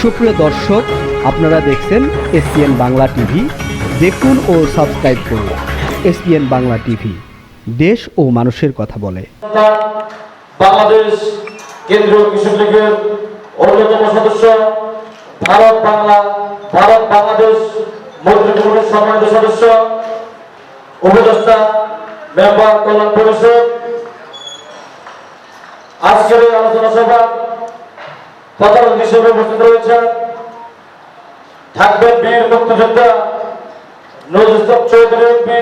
সুপ্রিয় দর্শক, আপনারা দেখছেন এসপিএন বাংলা টিভি। দেখুন ও সাবস্ক্রাইব করুন এসপিএন বাংলা টিভি। দেশ ও মানুষের কথা বলে। বাংলাদেশ কেন্দ্রীয় কৃষক লীগের অন্যতম সদস্য, ভারত বাংলা, ভারত বাংলাদেশ মন্ত্রী কমিটির সম্মানিত সদস্য, উপদেষ্টা মেম্বার কল্যাণ পরিষদ। আজকের আলোচনা সভা হিসেবে উপস্থিত রয়েছেন। থাকবেন বীর মুক্তিযোদ্ধা নজরুল চৌধুরী এমপি,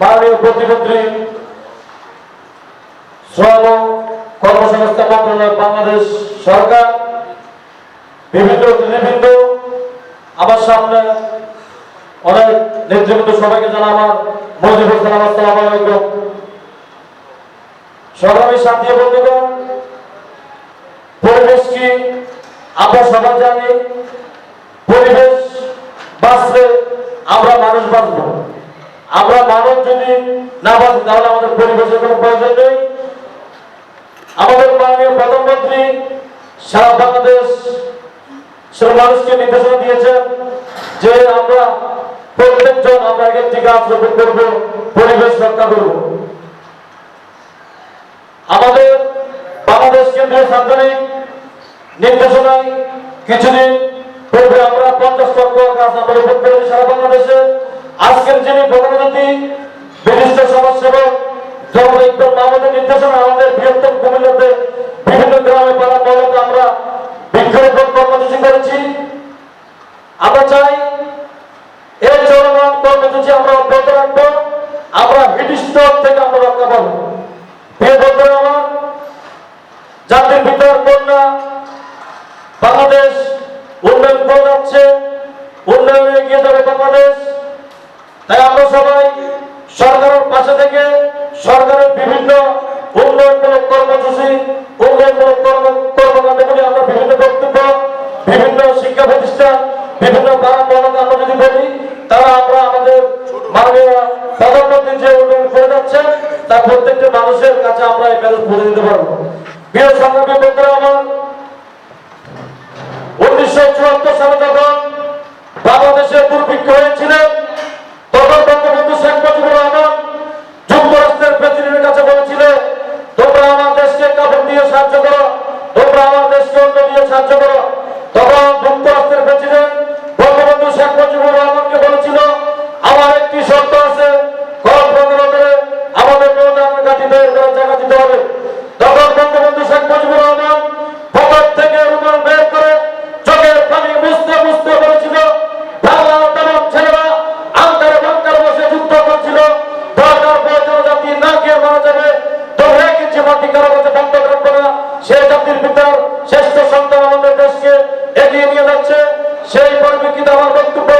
মাননীয় প্রতিমন্ত্রী শ্রম কর্মসংস্থান মন্ত্রণালয় বাংলাদেশ সরকার, বিভিন্ন নেতৃবৃন্দ, আমার সামনে অনেক নেতৃবৃন্দ, সবাইকে জানা আমার মজিবুর সালাম, আসসালাম আলাইকুম। সংগ্রামী শান্তি বন্ধুগণ পরিবেশ কি আমরা সবাই জানি পরিবেশ বাঁচলে আমরা মানুষ বাঁচবো। আমরা মানুষ যদি না বাঁচি, তাহলে আমাদের পরিবেশের কোনো প্রয়োজন নেই। আমাদের মাননীয় প্রধানমন্ত্রী সারা বাংলাদেশ সব মানুষকে নির্দেশনা দিয়েছেন যে আমরা প্রত্যেকজন আমরা এক একটি গাছ রোপণ করব, পরিবেশ রক্ষা করব। আমাদের বাংলাদেশ কেন্দ্রীয় সাংগঠনিক নির্দেশনায় কিছুদিন পূর্বে আমরা পঞ্চাশ লক্ষ করেছি সারা বাংলাদেশে আজকের যিনি প্রধানমন্ত্রী, বিশিষ্ট সমাজসেবক জগৎ ইকবাল নির্দেশনা আমাদের বৃহত্তম কুমিল্লাতে বিভিন্ন গ্রামে পাড়া মহলাতে আমরা বৃক্ষরোপণ কর্মসূচি করেছি আমরা চাই এই চলমান কর্মসূচি আমরা অব্যাহত রাখব আমরা হিট স্ট্রোক থেকে আমরা রক্ষা পাবো প্রিয় বন্ধুরা আমার জাতির ভিতর কন্যা বাংলাদেশ উন্নয়ন করে যাচ্ছে উন্নয়নে এগিয়ে তাই আমরা সবাই সরকারের পাশে থেকে সরকারের বিভিন্ন উন্নয়নমূলক কর্মসূচি উন্নয়নমূলক কর্ম, কর্মকাণ্ডগুলি আমরা বিভিন্ন বক্তব্য, বিভিন্ন শিক্ষা প্রতিষ্ঠান, বিভিন্ন পাড়া আমরা যদি বলি, তারা আমরা আমাদের মাননীয় প্রধানমন্ত্রী যে উন্নয়ন করে যাচ্ছেন তা প্রত্যেকটা মানুষের কাছে আমরা এই মেসেজ পৌঁছে দিতে পারব। প্রিয় সংগ্রামী বন্ধুরা আমার সেই আমার বক্তব্য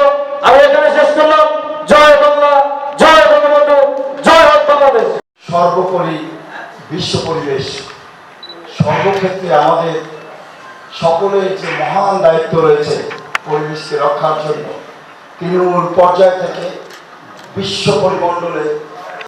আমি এখানে শেষ করলাম। জয় বাংলা, জয় বঙ্গবন্ধু, জয় বাংলাদেশ। সর্বোপরি বিশ্ব পরিবেশ। সর্বক্ষেত্রে আমাদের সকলের যে মহান দায়িত্ব রয়েছে পরিবেশকে রক্ষার জন্য, তৃণমূল পর্যায় থেকে বিশ্ব পরিমণ্ডলে